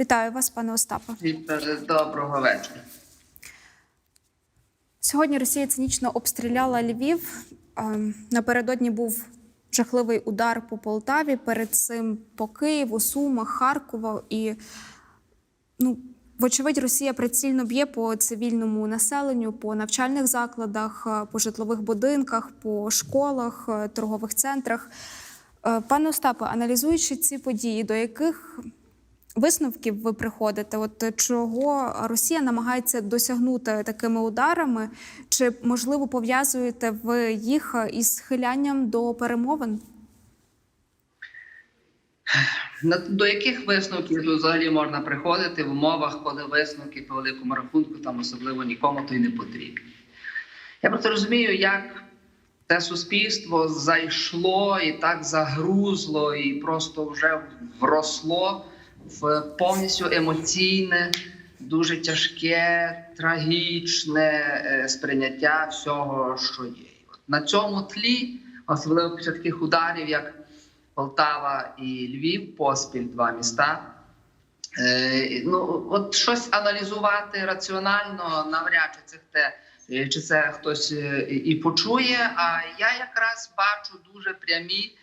Вітаю вас, пане Остапе. Вікторе, доброго вечора. Сьогодні Росія цинічно обстріляла Львів. Ем, Напередодні був жахливий удар по Полтаві. Перед цим по Києву, Сумах, Харкову. І, ну, вочевидь, Росія прицільно б'є по цивільному населенню, по навчальних закладах, е, по житлових будинках, по школах, е, торгових центрах. Е, Пане Остапе, аналізуючи ці події, до яких висновків ви приходите? От чого Росія намагається досягнути такими ударами? Чи можливо пов'язуєте ви їх із схилянням до перемовин? До яких висновків взагалі можна приходити в умовах, коли висновки по великому рахунку там особливо нікому то й не потрібні? Я просто розумію, як це суспільство зайшло і так загрузло, і просто вже вросло в повністю емоційне, дуже тяжке, трагічне е, сприйняття всього, що є. На цьому тлі, особливо після таких ударів, як Полтава і Львів, поспіль два міста. Е, ну, от щось аналізувати раціонально навряд чи це те, е, чи це хтось і почує. А я якраз бачу дуже прямі.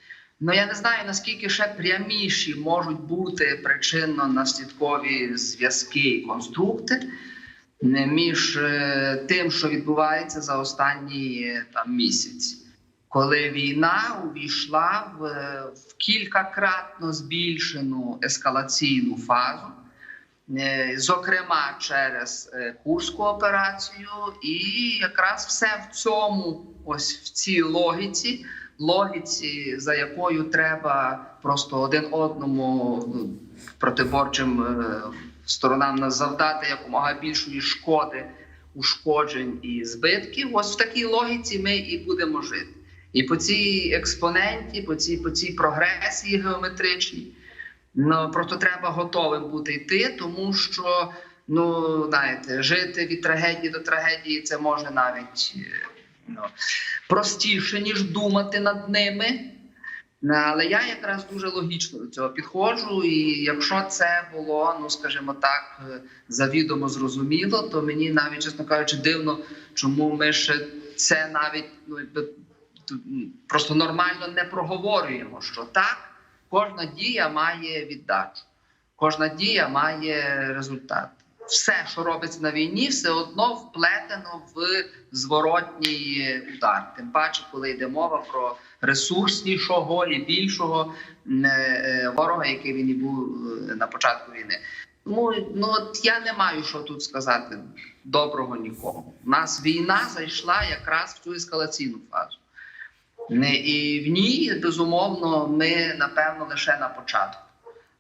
Ну я не знаю наскільки ще пряміші можуть бути причинно-наслідкові зв'язки і конструкти е, між е, тим, що відбувається за останні е, там місяці коли війна увійшла в, в кількакратно збільшену ескалаційну фазу, зокрема через Курську операцію, і якраз все в цьому, ось в цій логіці, логіці, за якою треба просто один одному ну, протиборчим е, сторонам завдати якомога більшої шкоди, ушкоджень і збитків. Ось в такій логіці ми і будемо жити. І по цій експоненті, по цій, по цій прогресії геометричній, ну просто треба готовим бути йти, тому що ну знаєте, жити від трагедії до трагедії це може навіть е, простіше, ніж думати над ними. Ну, Але я якраз дуже логічно до цього підходжу. І якщо це було, ну скажімо так, е, завідомо зрозуміло, то мені навіть, чесно кажучи, дивно, чому ми ще це навіть ну просто нормально не проговорюємо, що так, кожна дія має віддачу, кожна дія має результат. Все, що робиться на війні, все одно вплетено в зворотній удар. Тим паче, коли йде мова про ресурснішого і більшого е, е, ворога, який він і був е, на початку війни. Тому ну от я не маю що тут сказати доброго нікому. У нас війна зайшла якраз в цю ескалаційну фазу. І в ній, безумовно, ми напевно лише на початку.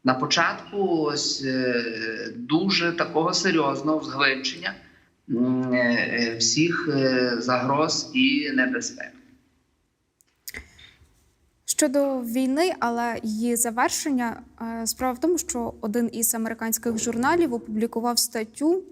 На початку ось е, дуже такого серйозного зглибчення е, всіх е, загроз і небезпек. Щодо війни, але її завершення, справа в тому, що один із американських журналів опублікував статтю,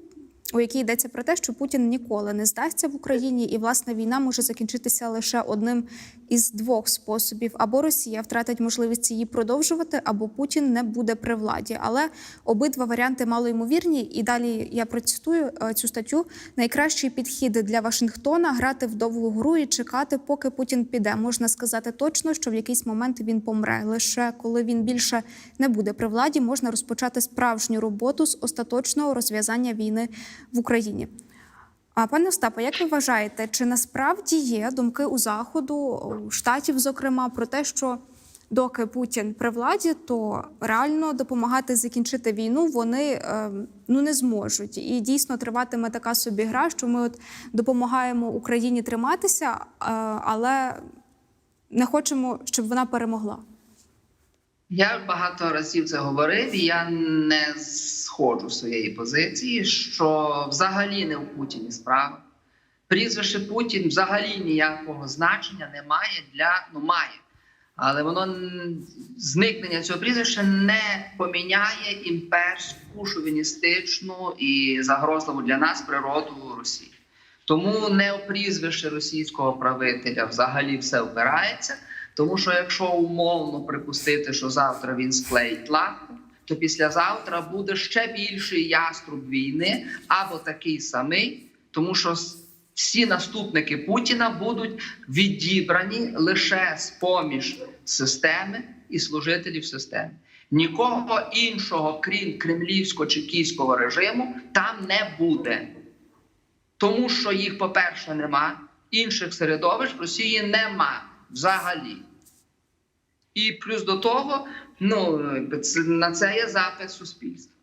у якій йдеться про те, що Путін ніколи не здасться в Україні, і власне війна може закінчитися лише одним із двох способів: або Росія втратить можливість її продовжувати, або Путін не буде при владі. Але обидва варіанти малоймовірні. І далі я процитую е, цю статтю. Найкращий підхід для Вашингтона грати в довгу гру і чекати, поки Путін піде. Можна сказати точно, що в якийсь момент він помре. Лише коли він більше не буде при владі, можна розпочати справжню роботу з остаточного розв'язання війни в Україні. А пане Остапе, як ви вважаєте, чи насправді є думки у заходу, у штатів, зокрема, про те, що доки Путін при владі, то реально допомагати закінчити війну вони е, ну не зможуть, і дійсно триватиме така собі гра, що ми от допомагаємо Україні триматися, е, але не хочемо, щоб вона перемогла. Я багато разів це говорив, я не сходжу з своєї позиції, що взагалі не у Путіні справа. Прізвище Путін взагалі ніякого значення не має для ну має, але воно зникнення цього прізвища не поміняє імперську шовіністичну і загрозливу для нас природу Росії. Тому не у прізвище російського правителя взагалі все опирається. Тому що якщо умовно припустити, що завтра він склеїть лапу, то післязавтра буде ще більший яструб війни або такий самий, тому що всі наступники Путіна будуть відібрані лише з поміж системи і служителів системи. Нікого іншого, крім кремлівсько-чекійського режиму, там не буде. Тому що їх, по-перше, нема, інших середовищ в Росії нема взагалі. І плюс до того, ну, на це є запит суспільства.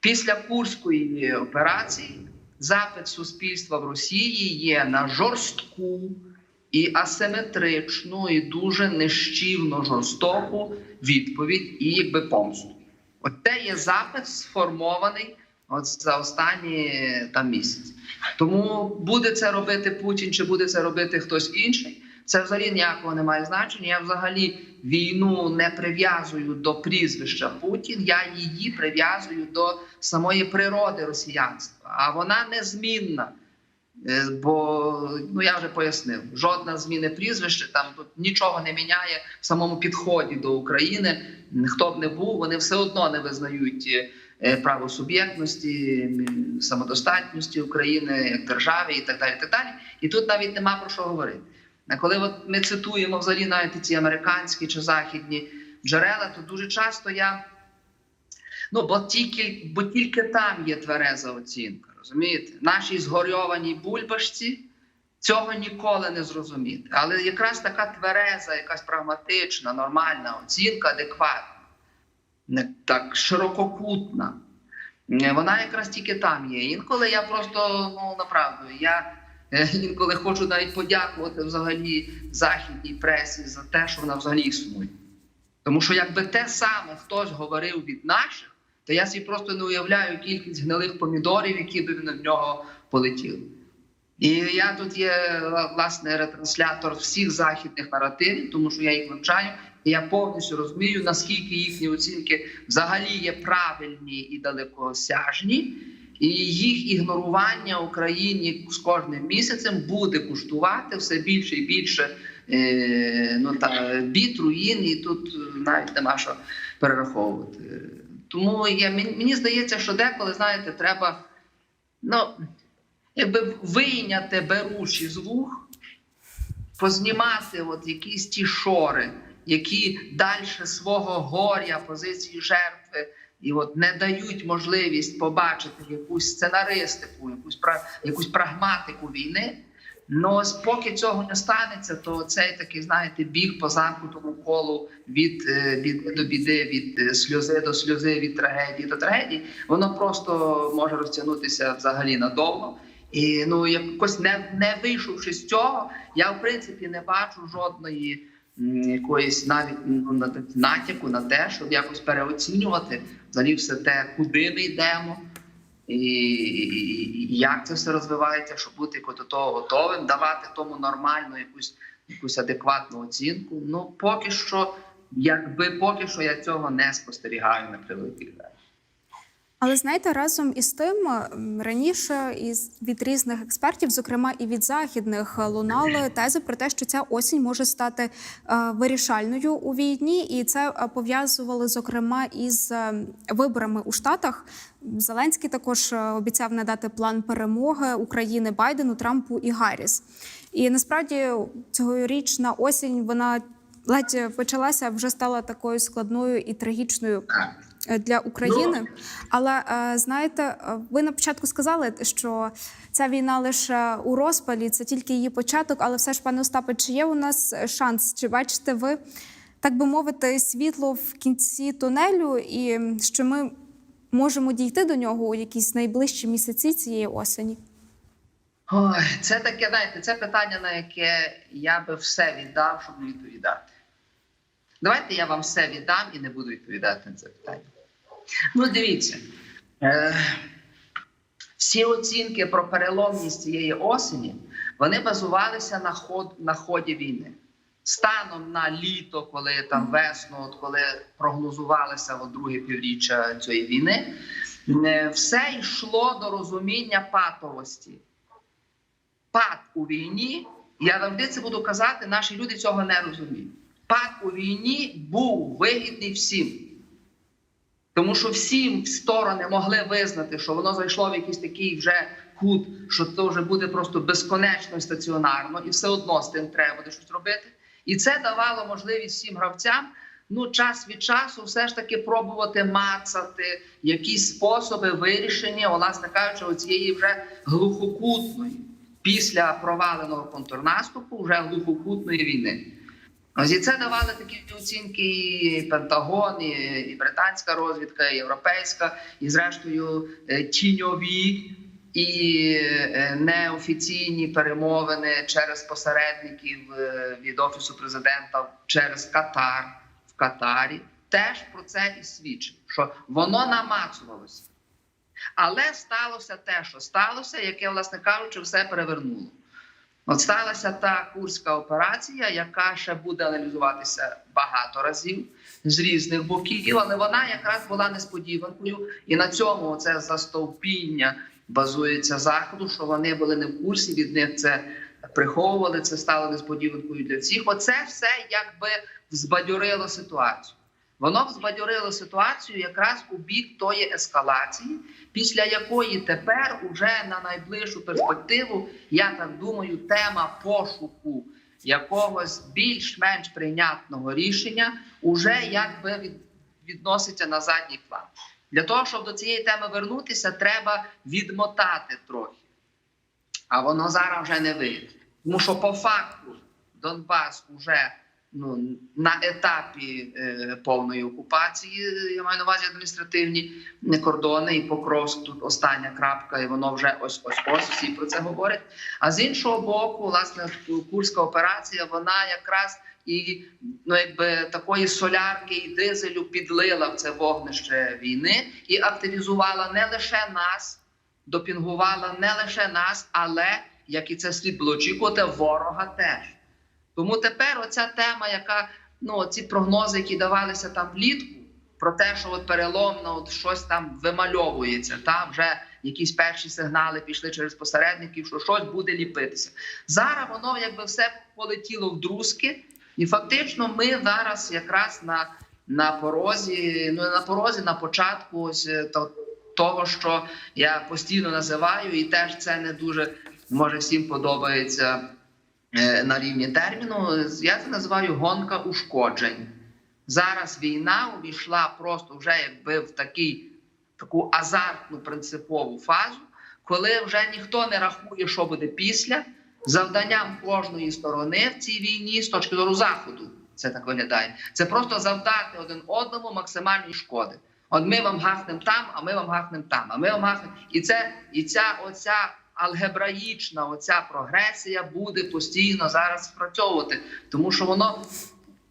Після Курської операції запит суспільства в Росії є на жорстку і асиметричну, і дуже нищівно жорстоку відповідь і якби помсту. От це є запит сформований от за останні там місяці. Тому буде це робити Путін чи буде це робити хтось інший. Це взагалі ніякого не має значення. Я взагалі війну не прив'язую до прізвища Путін. Я її прив'язую до самої природи росіянства. А вона незмінна. Е, Бо ну я вже пояснив, жодна зміни прізвища там тут нічого не міняє в самому підході до України. Хто б не був, вони все одно не визнають е, право суб'єктності, самодостатності України як держави і так далі. Так далі. І тут навіть нема про що говорити. Коли ми цитуємо взагалі навіть ці американські чи західні джерела, то дуже часто я ну бо тільки, бо тільки там є твереза оцінка. Розумієте, нашій згорьованій бульбашці цього ніколи не зрозуміти. Але якраз така твереза, якась прагматична, нормальна оцінка, адекватна, не так ширококутна. Вона якраз тільки там є. Інколи я просто ну направду, я інколи хочу навіть подякувати взагалі західній пресі за те, що вона взагалі існує. Тому що якби те саме хтось говорив від наших, то я собі просто не уявляю кількість гнилих помідорів, які б в нього полетіли. І я тут є власне ретранслятор всіх західних наративів, тому що я їх вивчаю, і я повністю розумію, наскільки їхні оцінки взагалі є правильні і далекосяжні, і їх ігнорування Україні з кожним місяцем буде коштувати все більше і більше е, ну, та, бід, руїн, і тут е, навіть нема що перераховувати. Тому я, мені, здається, що деколи, знаєте, треба ну, якби вийняти беруші з вух, познімати от якісь ті шори, які далі свого горя, позиції жертви, і от не дають можливість побачити якусь сценаристику, якусь, пра- якусь прагматику війни. Ну, поки цього не станеться, то цей такий, знаєте, біг по замкнутому колу від е, біди до біди, від е, сльози до сльози, від трагедії до трагедії, воно просто може розтягнутися взагалі надовго. І ну якось не, не вийшовши з цього, я в принципі не бачу жодної якоїсь навіть ну, натяку на те, щоб якось переоцінювати взагалі все те, куди ми йдемо. І, і, як це все розвивається, щоб бути до того готовим, давати тому нормальну якусь, якусь адекватну оцінку. Ну поки що, якби поки що я цього не спостерігаю на превеликий жаль. Але знаєте, разом із тим раніше із від різних експертів, зокрема і від західних, е, лунали тези про те, що ця осінь може стати е, вирішальною у війні, і це е, пов'язували зокрема із е, виборами у Штатах. Зеленський також е, обіцяв надати план перемоги України Байдену, Трампу і Гарріс. І насправді цьогорічна осінь вона ледь почалася, вже стала такою складною і трагічною е, для України. Але е, знаєте, е, ви на початку сказали, що ця війна лише у розпалі, це тільки її початок. Але все ж, пане Остапе, чи є у нас шанс? Чи бачите ви, так би мовити, світло в кінці тунелю, і що ми можемо дійти до нього у якісь найближчі місяці цієї осені? Ой, це таке, знаєте, це питання, на яке я би все віддав, щоб не відповідати. Давайте я вам все віддам і не буду відповідати на це питання. Ну, дивіться, е, всі оцінки про переломність цієї осені вони базувалися на, ход, на ході війни. Станом на літо, коли там весну, от коли прогнозувалося от друге півріччя цієї війни, е, все йшло до розуміння патовості пад у війні, я завжди це буду казати, наші люди цього не розуміють. Пад у війні був вигідний всім. Тому що всі сторони могли визнати, що воно зайшло в якийсь такий вже кут, що це вже буде просто безконечно і стаціонарно, і все одно з тим треба буде щось робити. І це давало можливість всім гравцям ну, час від часу все ж таки пробувати мацати якісь способи вирішення, власне кажучи, оцієї вже глухокутної після проваленого контрнаступу, вже глухокутної війни. Ось і це давали такі оцінки і Пентагон, і, і британська розвідка, і європейська, і зрештою е, тіньові і е, неофіційні перемовини через посередників е, від офісу президента через Катар в Катарі. Теж про це і свідчить, що воно намацувалося. Але сталося те, що сталося, яке, власне кажучи, все перевернуло. От сталася та курська операція, яка ще буде аналізуватися багато разів з різних боків, але вона якраз була несподіванкою, і на цьому це застовпіння базується заходу, що вони були не в курсі, від них це приховували. Це стало несподіванкою для всіх. Оце все якби збадьорило ситуацію. Воно збадьорило ситуацію якраз у бік тої ескалації, після якої тепер, уже на найближчу перспективу, я так думаю, тема пошуку якогось більш-менш прийнятного рішення уже якби відноситься на задній план. Для того, щоб до цієї теми вернутися, треба відмотати трохи. А воно зараз вже не вийде. Тому що по факту Донбас вже ну, на етапі е, повної окупації, я маю на увазі адміністративні кордони і Покровськ тут остання крапка, і воно вже ось ось ось всі про це говорять. А з іншого боку, власне, курська операція, вона якраз і ну, якби такої солярки і дизелю підлила в це вогнище війни і активізувала не лише нас, допінгувала не лише нас, але як і це слід було очікувати, ворога теж. Тому тепер оця тема, яка ну ці прогнози, які давалися там влітку, про те, що от переломно от щось там вимальовується, та вже якісь перші сигнали пішли через посередників, що щось буде ліпитися. Зараз воно якби все полетіло в друзки, і фактично ми зараз якраз на на порозі, ну на порозі, на початку ось е, то, того, що я постійно називаю, і теж це не дуже може всім подобається на рівні терміну. Я це називаю гонка ушкоджень. Зараз війна увійшла просто вже якби в такий, таку азартну принципову фазу, коли вже ніхто не рахує, що буде після. Завданням кожної сторони в цій війні з точки зору заходу це так виглядає. Це просто завдати один одному максимальної шкоди. От ми вам гахнемо там, а ми вам гахнемо там, а ми вам гахнемо. І це і ця оця алгебраїчна, оця прогресія буде постійно зараз спрацьовувати, тому що воно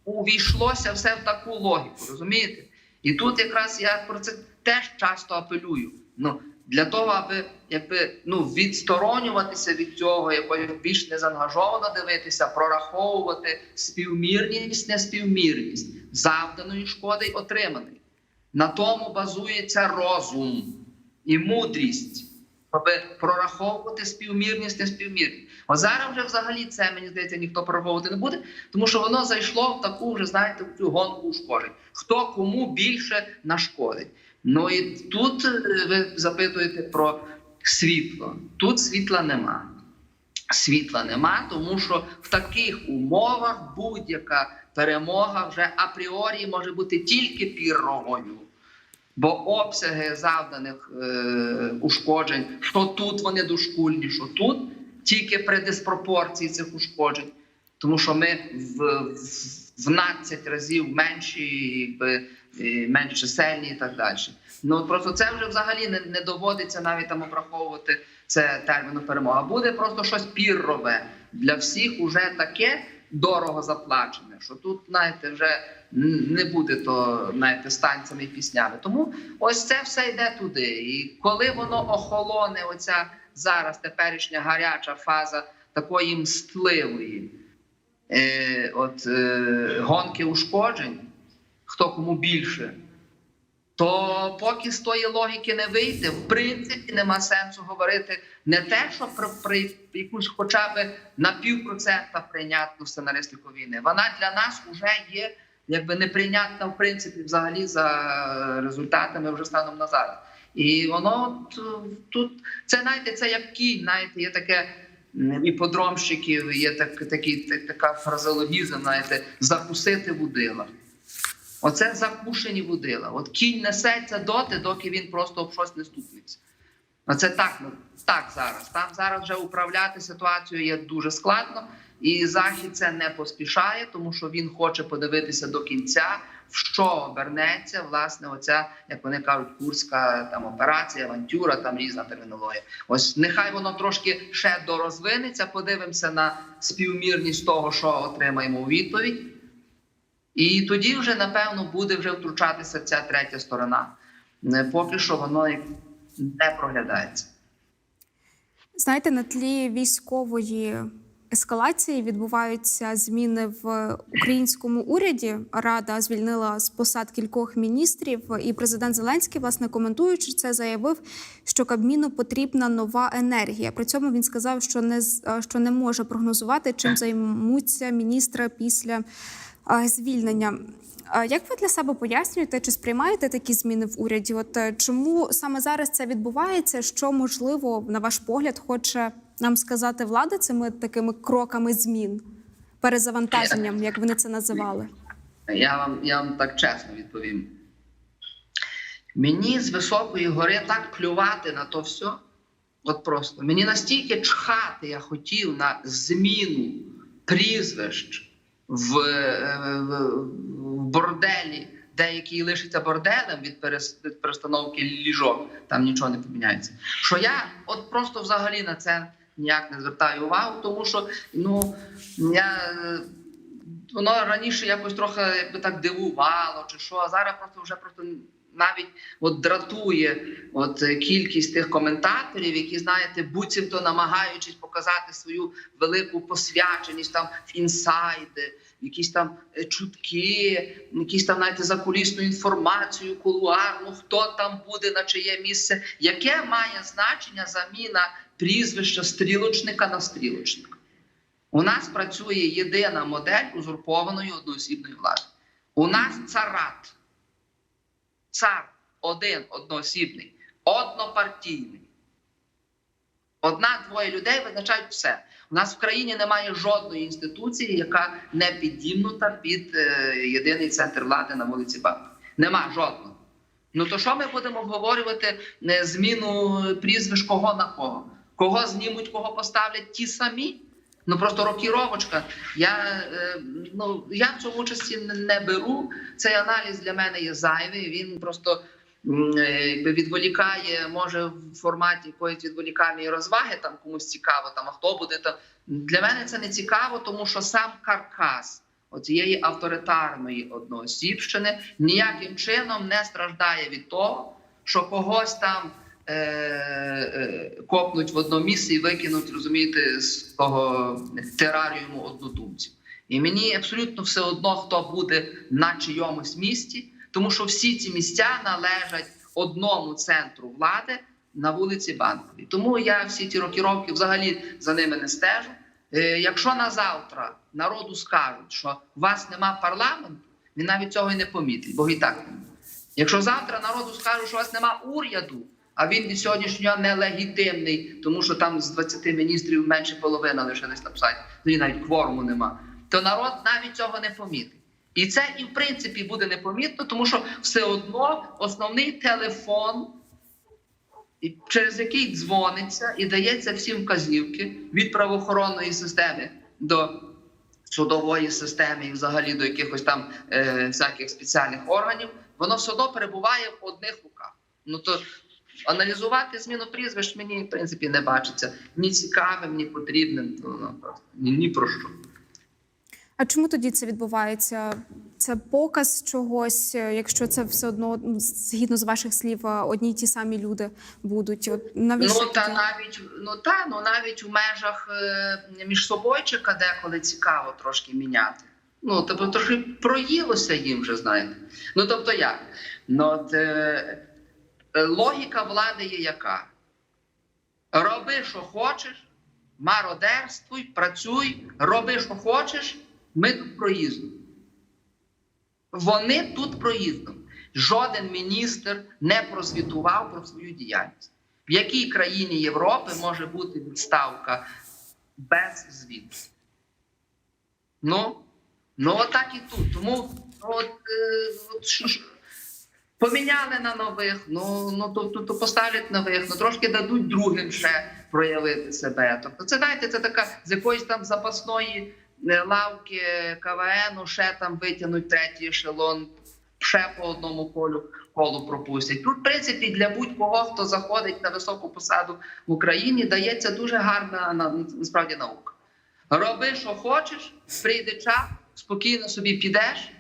увійшлося все в таку логіку, розумієте? І тут якраз я про це теж часто апелюю. Ну для того, аби якби ну відсторонюватися від цього, якось більш незаангажовано дивитися, прораховувати співмірність, неспівмірність завданої шкоди й отриманої. На тому базується розум і мудрість, щоб прораховувати співмірність, неспівмірність. От зараз вже взагалі це мені здається ніхто прораховувати не буде, тому що воно зайшло в таку вже знаєте в цю гонку ушкоджень. Хто кому більше нашкодить. Ну і тут ви запитуєте про світло. Тут світла нема. Світла нема, тому що в таких умовах будь-яка перемога вже апріорі може бути тільки пірровою. Бо обсяги завданих е, ушкоджень, що тут вони дошкульні, що тут тільки при диспропорції цих ушкоджень, тому що ми в, в 12 разів менші, якби, менш чисельні і так далі. Ну просто це вже взагалі не, не доводиться навіть там обраховувати це терміном перемога. Буде просто щось піррове для всіх уже таке дорого заплачене, що тут, знаєте, вже не буде то знаєте, станцями і піснями. Тому ось це все йде туди. І коли воно охолоне, оця зараз теперішня гаряча фаза такої мстливої е, от, е, гонки ушкоджень, хто кому більше. То поки з тої логіки не вийде, в принципі, нема сенсу говорити не те, що про, про якусь хоча б на півпроцента прийнятну сценаристику війни. Вона для нас вже є якби неприйнятна в принципі взагалі за результатами вже станом на зараз. І воно тут це знаєте, це як кінь, знаєте, є таке і подромщиків, є так, такий, так, така фразеологізм, знаєте, закусити вудила. Оце закушені вудила. От кінь несеться доти, доки він просто об щось не стукнеться. Оце так, ну, так зараз. Там зараз вже управляти ситуацією є дуже складно, і Захід це не поспішає, тому що він хоче подивитися до кінця, в що обернеться власне оця, як вони кажуть, курська там операція, авантюра, там різна термінологія. Ось нехай воно трошки ще дорозвинеться. Подивимося на співмірність того, що отримаємо у відповідь. І тоді вже напевно буде вже втручатися ця третя сторона. Не, Поки що воно не проглядається. Знаєте, на тлі військової ескалації відбуваються зміни в українському уряді. Рада звільнила з посад кількох міністрів, і президент Зеленський, власне, коментуючи це, заявив, що Кабміну потрібна нова енергія. При цьому він сказав, що не е, що не може прогнозувати, чим займуться міністри після е, звільнення. Як ви для себе пояснюєте, чи сприймаєте такі зміни в уряді? От е, чому саме зараз це відбувається? Що можливо, на ваш погляд, хоче нам сказати влада цими такими кроками змін, перезавантаженням, як вони це називали? Я вам, я вам так чесно відповім. Мені з високої гори так плювати на то все. От просто мені настільки чхати я хотів на зміну прізвищ в, е, в, в борделі, деякий лишиться борделем від перес- перестановки ліжок, там нічого не поміняється. Що я от просто взагалі на це ніяк не звертаю увагу, тому що ну я. Воно раніше якось трохи якби так дивувало, чи що, а зараз просто вже просто навіть от дратує от е, кількість тих коментаторів, які знаєте, буцімто намагаючись показати свою велику посвяченість там в інсайди, якісь там е, чутки, якісь там знаєте, закулісну інформацію, кулуарну, хто там буде, на чиє місце, яке має значення заміна прізвища стрілочника на стрілочника. У нас працює єдина модель узурпованої одноосібної влади. У нас царат. Цар один одноосібний, однопартійний. Одна-двоє людей визначають все. У нас в країні немає жодної інституції, яка не підімнута під е, єдиний центр влади на вулиці Бабки. Нема жодного. Ну то що ми будемо обговорювати е, зміну прізвищ кого на кого? Кого знімуть, кого поставлять ті самі? Ну просто рокіровочка. Я е, ну я в цьому участі не- беру. Цей аналіз для мене є зайвий. Він просто е, якби відволікає, може в форматі якоїсь відволікальної розваги, там комусь цікаво, там а хто буде там. Для мене це не цікаво, тому що сам каркас оцієї авторитарної одноосібщини ніяким чином не страждає від того, що когось там копнуть в одно місце і викинуть, розумієте, з того тераріуму однодумців. І мені абсолютно все одно, хто буде на чийомусь місці, тому що всі ці місця належать одному центру влади на вулиці Банковій. Тому я всі ті рокіровки взагалі за ними не стежу. Е, Якщо на завтра народу скажуть, що у вас нема парламенту, він навіть цього і не помітить, бо і так. Якщо завтра народу скажуть, що у вас нема уряду, а він від сьогоднішнього нелегітимний, тому що там з 20 міністрів менше половина лишились на посаді, тоді навіть кворуму нема, то народ навіть цього не помітить. І це і в принципі буде непомітно, тому що все одно основний телефон, через який дзвониться і дається всім вказівки від правоохоронної системи до судової системи і взагалі до якихось там е, всяких спеціальних органів, воно все одно перебуває в одних руках. Ну то аналізувати зміну прізвищ мені в принципі не бачиться ні цікавим, ні потрібним. Ну, ні, ні про що. А чому тоді це відбувається? Це показ чогось, е, якщо це все одно ну, згідно з ваших слів, е, одні й ті самі люди будуть. От навіщо Ну та тоді? навіть ну та ну навіть у межах е, між собойчика деколи цікаво трошки міняти. Ну тобто трохи проїлося їм вже, знаєте. Ну тобто як? Ну от, логіка влади є яка? Роби, що хочеш, мародерствуй, працюй, роби, що хочеш, ми тут проїзду. вони тут проїздом. Жоден міністр не прозвітував про свою діяльність. В якій країні Європи може бути відставка без звіту? Ну, ну отак і тут. Тому ну, от, е, от, поміняли на нових, ну, ну то, то, то поставлять нових, ну трошки дадуть другим ще проявити себе. Тобто, це знаєте, це така з якоїсь там запасної е, лавки КВНу, ще там витягнуть третій ешелон, ще по одному колю колу пропустять. Тут, в принципі, для будь-кого, хто заходить на високу посаду в Україні, дається дуже гарна на- насправді наука. Роби, що хочеш, прийде час, спокійно собі підеш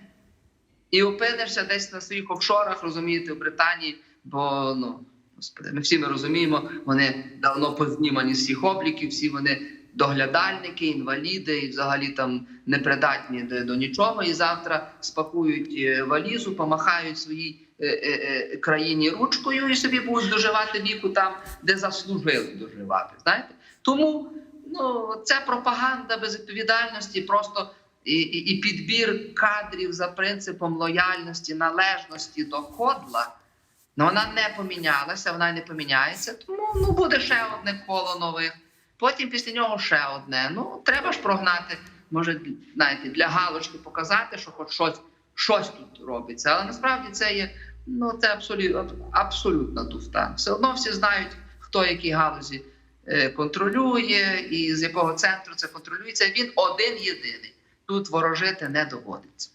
і опинишся десь на своїх офшорах, розумієте, в Британії, бо ну. Господи, ми всі ми розуміємо, вони давно познімані з всіх обліків, всі вони доглядальники, інваліди і взагалі там непридатні до, до нічого. І завтра спакують е, валізу, помахають своїй е, е, країні ручкою і собі будуть доживати віку там, де заслужили доживати. Знаєте? Тому ну, це пропаганда безвідповідальності, просто і, і, і підбір кадрів за принципом лояльності, належності до кодла. Ну, вона не помінялася, вона не поміняється. Тому ну, буде ще одне коло нових. Потім після нього ще одне. Ну, треба ж прогнати, може, знаєте, для галочки показати, що хоч щось, щось тут робиться. Але насправді це є ну, це абсолютно, абсолютна туфта. Все одно всі знають, хто які галузі е, контролює і з якого центру це контролюється. Він один єдиний. Тут ворожити не доводиться.